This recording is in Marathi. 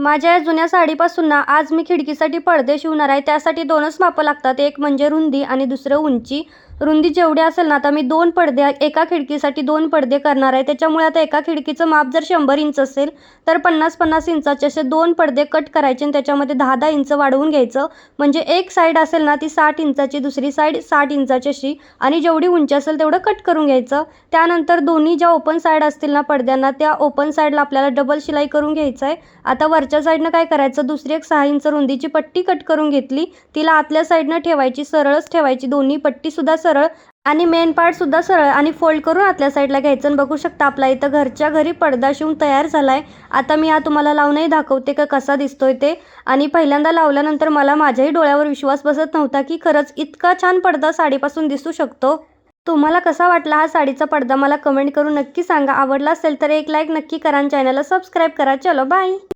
माझ्या या जुन्या साडीपासून ना आज मी खिडकीसाठी पडदे शिवणार आहे त्यासाठी दोनच मापं लागतात एक म्हणजे रुंदी आणि दुसरं उंची. रुंदी जेवढी असेल ना आता मी दोन पडदे एका खिडकीसाठी दोन पडदे करणार आहे. त्याच्यामुळे आता एका खिडकीचं माप जर शंभर इंच असेल तर पन्नास पन्नास इंचाचे असे दोन पडदे कट करायचे आणि त्याच्यामध्ये दहा दहा इंच वाढवून घ्यायचं. म्हणजे एक साईड असेल ना ती साठ इंचाची दुसरी साईड साठ इंचाची अशी आणि जेवढी उंची असेल तेवढं कट करून घ्यायचं. त्यानंतर दोन्ही ज्या ओपन साईड असतील ना पडद्यांना त्या ओपन साईडला आपल्याला डबल शिलाई करून घ्यायचं आहे आता वरच्या साईडनं काय करायचं दुसरी एक सहा इंच रुंदीची पट्टी कट करून घेतली. तिला आतल्या साईडनं ठेवायची सरळच ठेवायची दोन्ही पट्टीसुद्धा सरळ सरळ आणि मेन पार्टसुद्धा सरळ आणि फोल्ड करून आतल्या साईडला घ्यायचं. आणि बघू शकता आपला इथं घरच्या घरी पडदा शिवून तयार झाला आहे आता मी हा तुम्हाला लावूनही दाखवते का कसा दिसतोय ते. आणि पहिल्यांदा लावल्यानंतर मला माझ्याही डोळ्यावर विश्वास बसत नव्हता की खरंच इतका छान पडदा साडीपासून दिसू शकतो. तुम्हाला कसा वाटला हा साडीचा पडदा मला कमेंट करून नक्की सांगा. आवडला असेल तर एक लाईक नक्की करा आणि चॅनलला सबस्क्राईब करा. चलो बाय